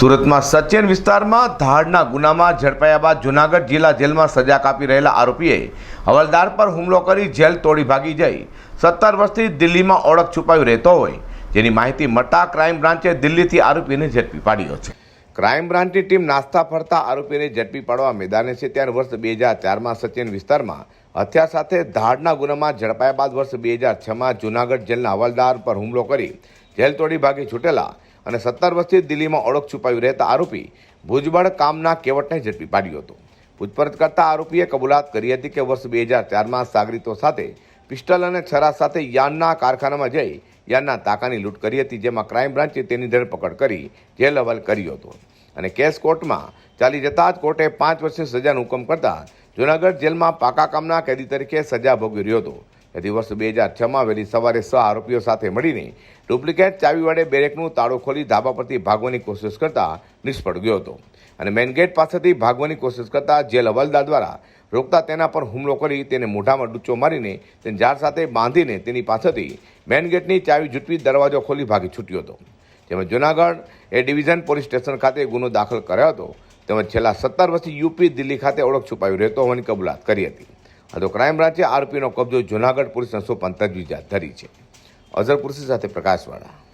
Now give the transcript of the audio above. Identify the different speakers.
Speaker 1: સુરતમાં સચેન વિસ્તારમાં ધાડના ગુનામાં ઝડપાયા બાદ જુનાગઢ જિલ્લા જેલમાં સજા કાપી રહેલા આરોપીએ હવાલદાર પર હુમલો કરી જેલ તોડી ભાગી જઈ સત્તર વર્ષથી દિલ્હીમાં ઓળખ છુપાવી રહેતો હોય. જેની માહિતી મળતા ક્રાઇમ બ્રાન્ચે દિલ્હીથી આરોપીને ઝડપી પાડ્યો છે. ક્રાઇમ બ્રાન્ચની ટીમ નાસ્તા ફરતા આરોપીને ઝડપી પાડવા મેદાને છે ત્યારે વર્ષ બે હજાર ચારમાં સચિન વિસ્તારમાં હત્યા સાથે ધાડના ગુનામાં ઝડપાયા બાદ વર્ષ બે હજાર છમાં જુનાગઢ જેલના હવાલદાર પર હુમલો કરી જેલ તોડી ભાગી છૂટેલા અને સત્તર વર્ષથી દિલ્હીમાં ઓળખ છુપાવી રહેતા આરોપી ભુજબળ કામના કેવટને ઝડપી પાડ્યો હતો. પૂછપરછ કરતા આરોપીએ કબૂલાત કરી હતી કે વર્ષ બે હજાર ચારમાં સાગરીતો સાથે પિસ્ટલ અને છરા સાથે યાનના કારખાનામાં જઈ યાનના તાકાની લૂંટ કરી હતી, જેમાં ક્રાઇમ બ્રાન્ચે તેની ધરપકડ કરી જેલ હવાલ કર્યો હતો. અને કેસ કોર્ટમાં ચાલી જતા જ કોર્ટે પાંચ વર્ષની સજાનો હુકમ કરતા જૂનાગઢ જેલમાં પાકા કામના કેદી તરીકે સજા ભોગવી રહ્યો હતો. તેથી વર્ષ બે હજાર છમાં વહેલી સવારે છ આરોપીઓ સાથે મળીને ડુપ્લિકેટ ચાવી વડે બેરેકનું તાળું ખોલી ધાબા પરથી ભાગવાની કોશિશ કરતા નિષ્ફળ ગયો હતો. અને મેન ગેટ પાસેથી ભાગવાની કોશિશ કરતા જેલ હવાલદાર દ્વારા રોકતા તેના પર હુમલો કરી તેને મોઢામાં ડૂચો મારીને તેને ઝાડ સાથે બાંધીને તેની પાસેથી મેન ગેટની ચાવી જૂટવી દરવાજો ખોલી ભાગી છૂટ્યો હતો. તેમજ Junagadh A division police station ખાતે ગુનો દાખલ કર્યો હતો. તેમજ છેલ્લા સત્તર વર્ષથી યુપી દિલ્હી ખાતે ઓળખ છુપાવી રહેતો હોવાની કબૂલાત કરી હતી. આ તો ક્રાઇમ બ્રાન્ચે આરોપીનો કબજો જૂનાગઢ પોલીસને સોંપવાની તજવીજ હાથ ધરી છે. અઝર પુરસી સાથે પ્રકાશવાળા.